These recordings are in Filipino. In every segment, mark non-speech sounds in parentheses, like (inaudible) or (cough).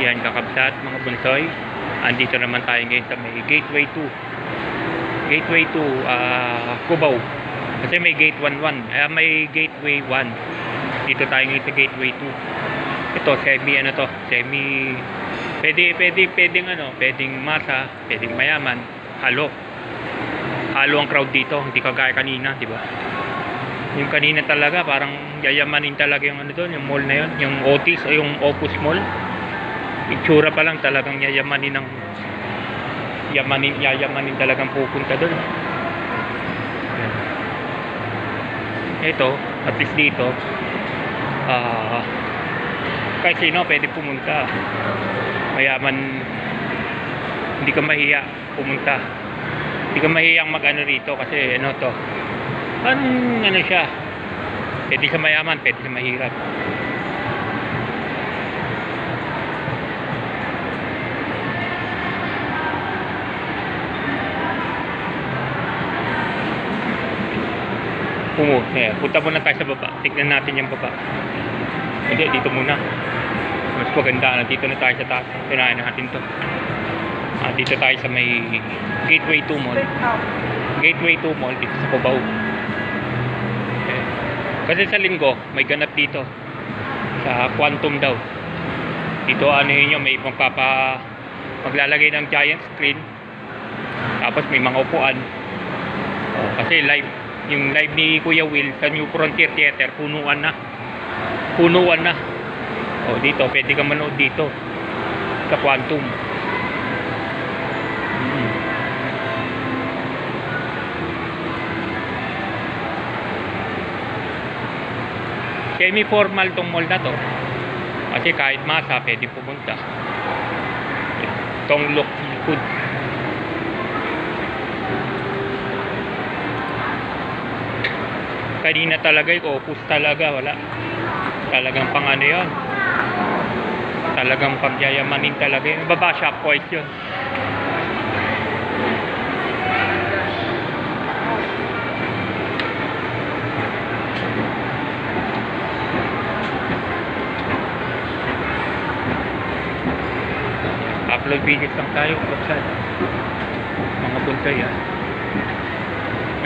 Yan kakabsat mga bunsoy. Andito naman tayo ngayon sa may Gateway 2. Gateway 2, ah Cubao. Kasi may Gate 11, eh, may Gateway 1. Dito tayo ngayon sa Gateway 2. Ito, semi ano to, semi pwede pwede pwedeng ano, pwedeng masa, pwedeng mayaman, halo. Halo ang crowd dito, hindi kagaya kanina, di ba? Yung kanina talaga, parang yayamanin talaga yung ano doon, yung mall na yun, yung Otis o yung Opus Mall. Itsura pa lang talagang yayamanin ng yamanin, yayamanin talagang pupunta doon. Ito, at least dito, ah, kahit sino pwede pumunta. Mayaman, hindi ka mahiya pumunta. Hindi ka mahiyang mag-ano rito kasi ano to, Anong ano siya? Pwede sa mayaman, pwede sa mahirap. Pumu, eh, punta muna tayo sa baba. Tignan natin yung baba. Hindi, dito muna. Mas maganda na dito na tayo sa taas. Pinahin natin to. Ah, dito tayo sa may Gateway 2 Mall. Gateway 2 Mall dito sa Cubao. Okay. Kasi sa linggo, may ganap dito. Sa Quantum daw. Dito ano yun yung may magpapa maglalagay ng giant screen. Tapos may mga upuan. Oh, kasi live yung live ni Kuya Will sa New Frontier Theater punuan na. Punuan na. Oh, dito pwede ka manood dito sa Quantum. Mm. Semi-formal tong mall na to. Kasi kahit masa, pwede pumunta. Tong look food. Kanina talaga, yung opus talaga, wala. Talagang pang ano yun. Talagang pagyayamanin talaga yun. Baba shop point yun. upload videos lang tayo website mga buntay ah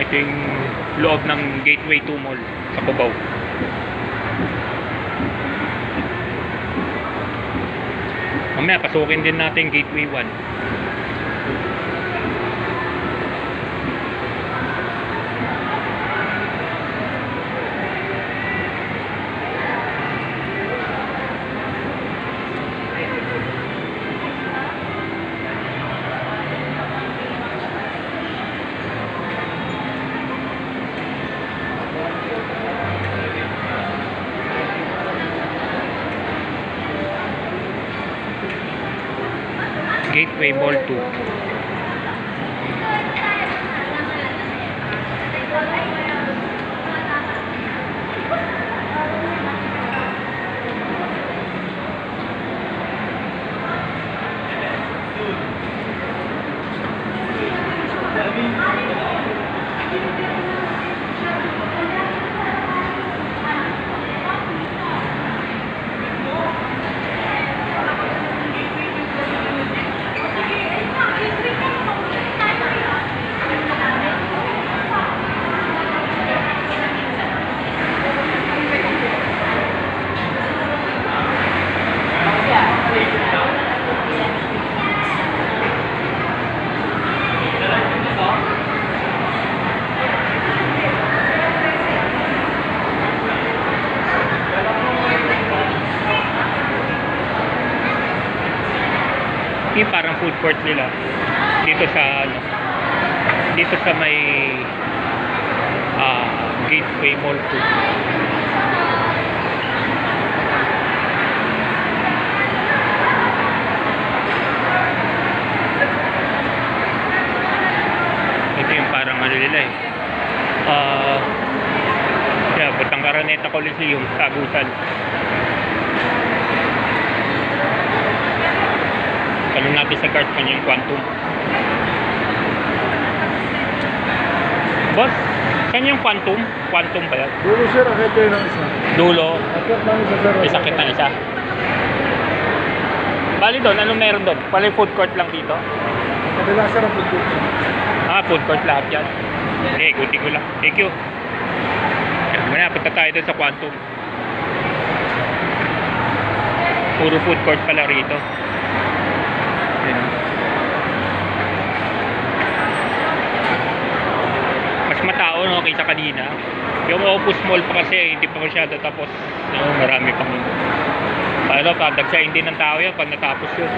ito yung loob ng Gateway 2 Mall sa Cubao. Mamaya pasukin din natin Gateway 1 Mall 2 yung parang food court nila. Dito sa ano dito sa may ah Gateway Mall 2 ito yung parang ano nila eh. Ah yeah, Batang Araneta Coliseum Tagusan Tanong natin sa guard kanya yung quantum. Boss, saan yung quantum? Quantum ba yan? Dulo sir, akit kayo ng isa. Dulo, Akit ng isa sir. may sakit ng isa. Bali doon, anong meron doon? Pala yung food court lang dito? Kadalasan ang pagkukuha. Ah, food court lahat yan. Okay, ikuti ko lang. Thank you. Mamaya, punta tayo doon sa Quantum. Puro food court pala rito. Yun. No, kaysa kanina. Yung Opus Mall pa kasi, hindi pa masyado tapos. No, marami pang... Ano, padagsain din ng tao yan pag natapos yun.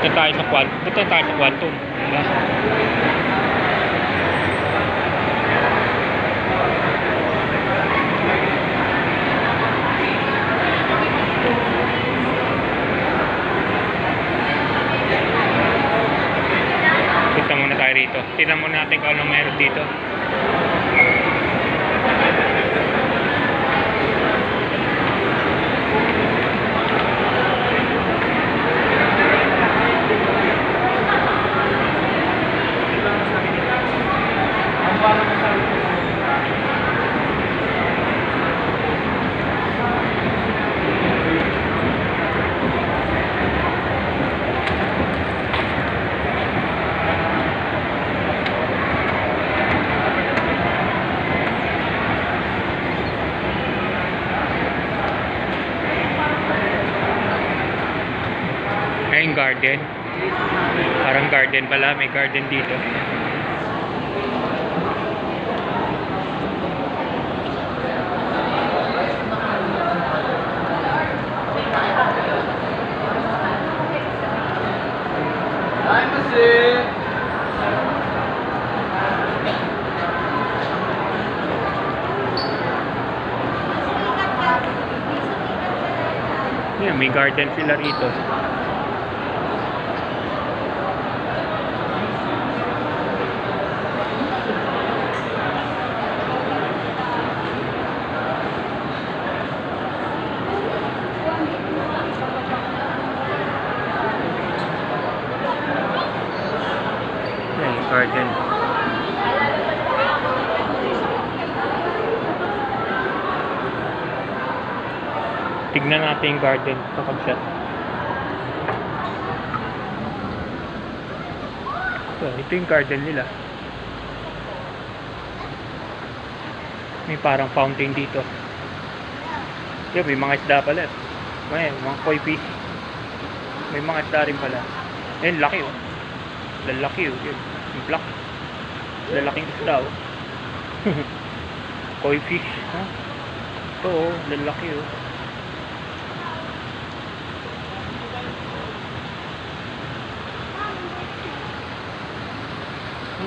Punta tayo sa Quantum. Punta tayo sa Quantum. Diba? Punta muna tayo rito. Tignan muna natin kung anong meron dito. Garden. Parang garden pala. May garden dito. Yan, may garden sila rito. Yan, yung garden. Tignan natin yung garden kapag set. So, ito yung garden nila. May parang fountain dito. Yan, may mga isda pala. May mga koi fish. May mga isda rin pala. Ayun, laki oh. Lalaki oh. Yun, yung black. Lalaking isda oh. (laughs) koi fish. Ha? Ito oh, lalaki oh.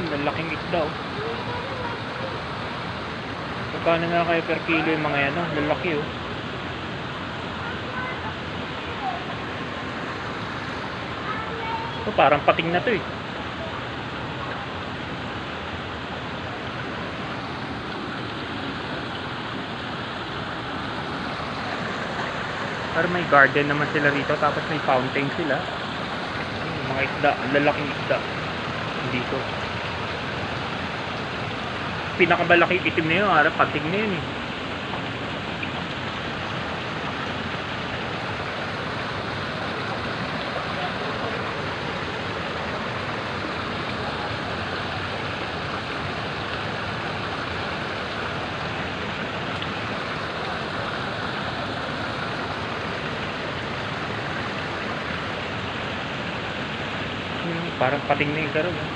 Hmm, lalaking isda oh. Magkano na kayo per kilo yung mga yan oh? Lalaki oh. Oh, parang pating na to eh. Pero may garden naman sila rito tapos may fountain sila. Mga isda, ang lalaking isda. Dito. Pinakamalaking itim na yun, harap pating na yun eh. Hmm, parang pating na yung karoon.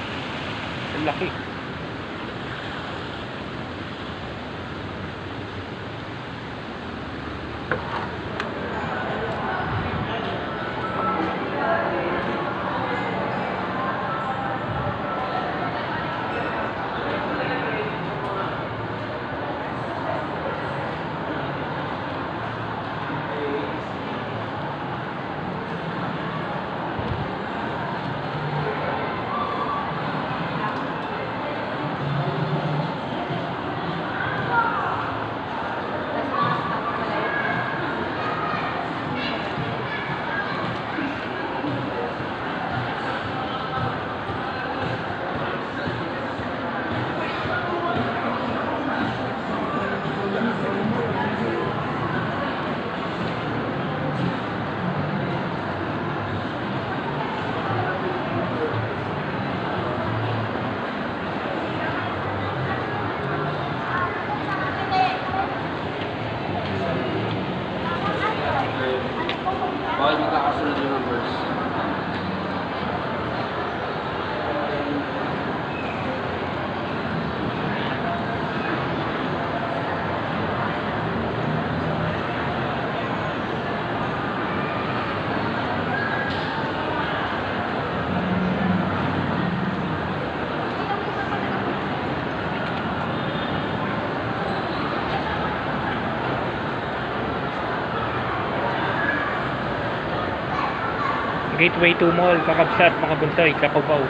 Gateway 2 Mall, kakabsat mga bunsay, sa Cubao.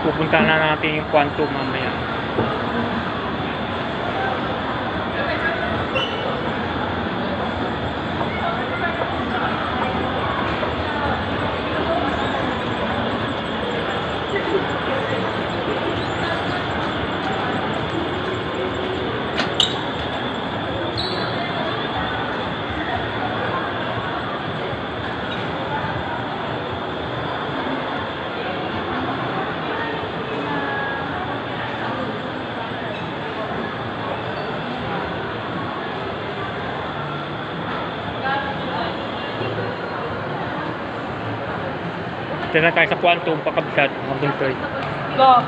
Pupunta na natin yung Quantum mamaya. Ito na tayo sa Quantum, pakabsat mga bunsay. Go!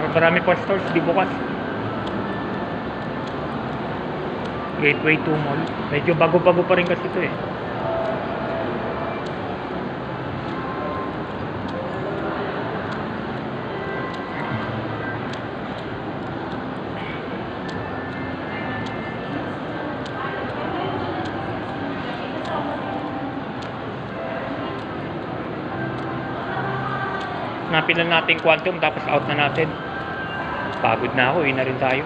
Marami pa stores, di bukas. Gateway 2 Mall. Medyo bago-bago pa rin kasi ito eh. Hanapin lang natin quantum tapos out na natin. Pagod na ako, uwi na rin tayo.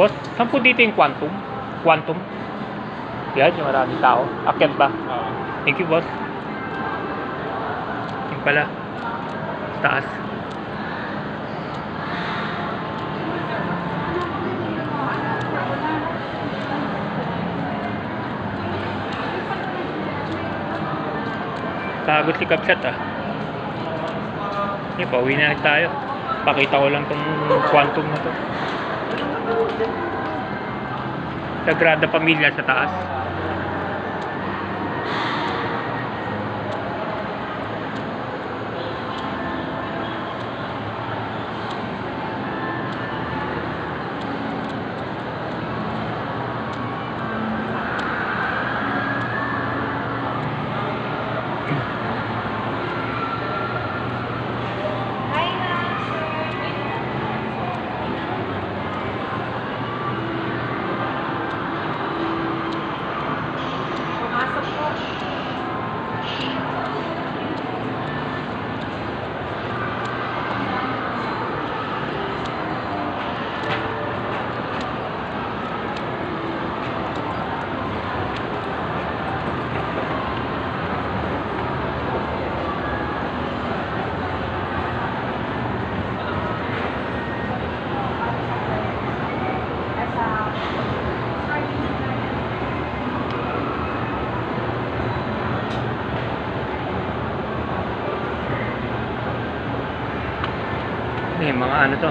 Boss, saan po dito yung quantum? Quantum? Yan, yung maraming tao. Akyat ba? Oo. Thank you, boss. Yung pala. Taas. Pagod si Kapsat ah. Hindi, pauwi na tayo. Pakita ko lang tong quantum na to. Sagrada Pamilya sa taas. Ano to,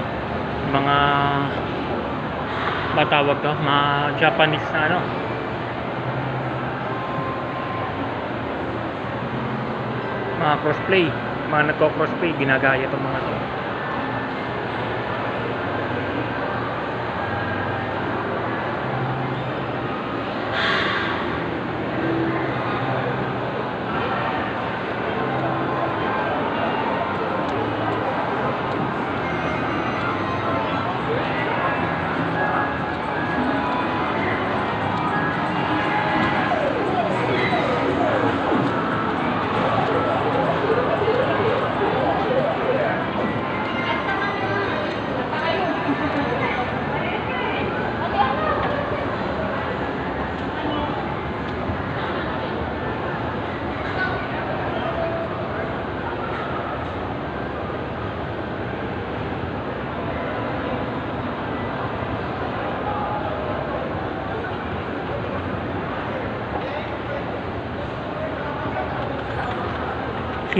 mga matawag to, mga Japanese na ano. Mga crossplay, mga nagko-crossplay, ginagaya tong mga to.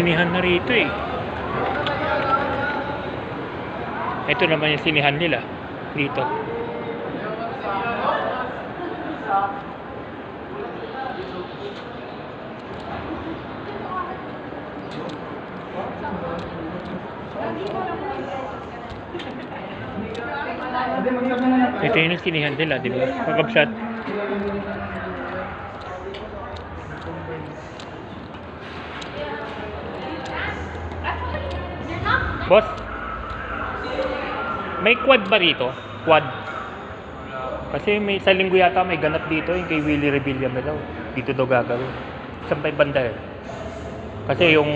Sinihan na rito eh. Ito naman yung sinihan nila dito. Ito yung sinihan nila, di ba? Pagkabsat. Boss, may quad ba rito? Quad. Kasi may sa linggo yata may ganap dito yung kay Willie Revilla daw. Dito daw gagawin. Pa yung banda eh? Kasi yung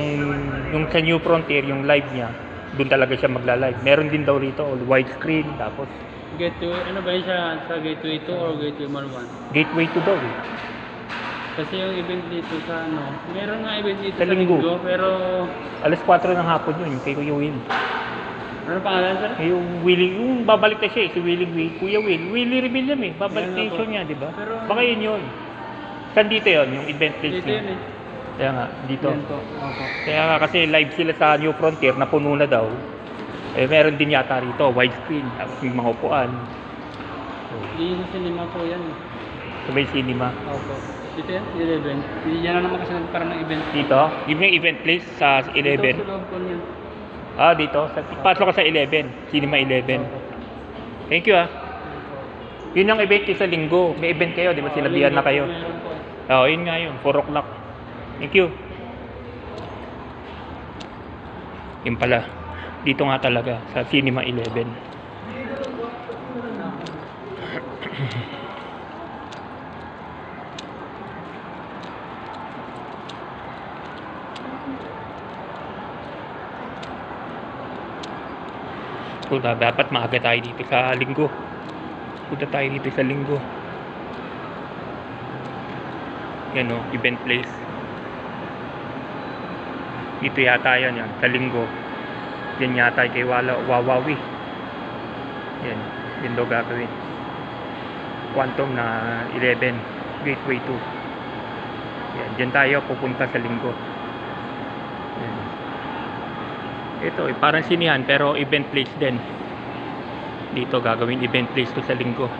yung sa New Frontier, yung live niya, doon talaga siya magla-live. Meron din daw rito, all widescreen, tapos Gateway, ano ba yun siya sa Gateway 2 or Gateway Mall 1? gateway to daw eh. Kasi yung event dito sa ano, meron nga event dito Sa sa, linggo. linggo. pero Alas 4 ng hapon yun, kay Kuya Will. ano pangalan sir? Eh, Yung Willie, yung babalik na siya eh, si Willie, Will, Kuya Will. Willie Revilla eh, babalik na yung show niya, di ba? Pero- Baka yun yun. Saan dito yun, yung event place Dito niya? yun eh. Kaya nga, dito. Opo. Kaya nga kasi live sila sa New Frontier na puno na daw. Eh meron din yata rito, widescreen, tapos yung mga upuan. So, Di sa cinema po yan eh. sa may cinema. Opo. Dito yan, 11. Yan na naman kasi nagkaroon ng event. Dito, yung yung event place sa Dito 11. sa loob po niyan. Ah, dito. Sa, pasok ka sa 11. Cinema 11. Opo. Thank you ah. Yun ang event sa linggo. May event kayo, di ba? Oo, Sinabihan na kayo. po meron po eh. Oo, yun nga yun. 4 o'clock. Thank you. Yun pala. Dito nga talaga, sa Cinema 11. (clears throat) Puta, dapat maaga tayo dito sa linggo. pupunta tayo dito sa linggo. Yan o, event place. Dito yata yan, yan sa linggo. Yan yata kay Wawawi. Yan, yun daw gagawin. Quantum na 11, Gateway 2. Yan, dyan tayo pupunta sa linggo. Yan. Ito, eh, parang sinihan pero event place din. Dito gagawin event place to sa linggo.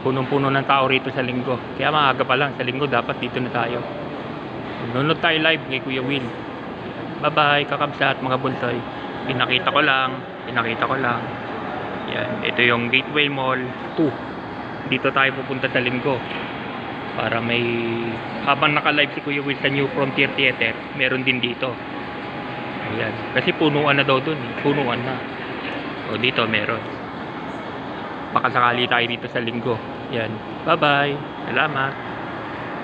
Punong-puno ng tao rito sa linggo. Kaya maaga pa lang sa linggo dapat dito na tayo. Nunod tayo live kay Kuya Will. Bye-bye, kakabsat mga bunsoy. Pinakita ko lang, pinakita ko lang. Yan, ito yung Gateway Mall 2. Dito tayo pupunta sa linggo. Para may habang naka-live si Kuya Will sa New Frontier Theater, meron din dito. Ayan. Kasi punuan na daw dun. eh. Punuan na. O dito meron. Baka sakali tayo dito sa linggo. Yan. Bye-bye. Salamat.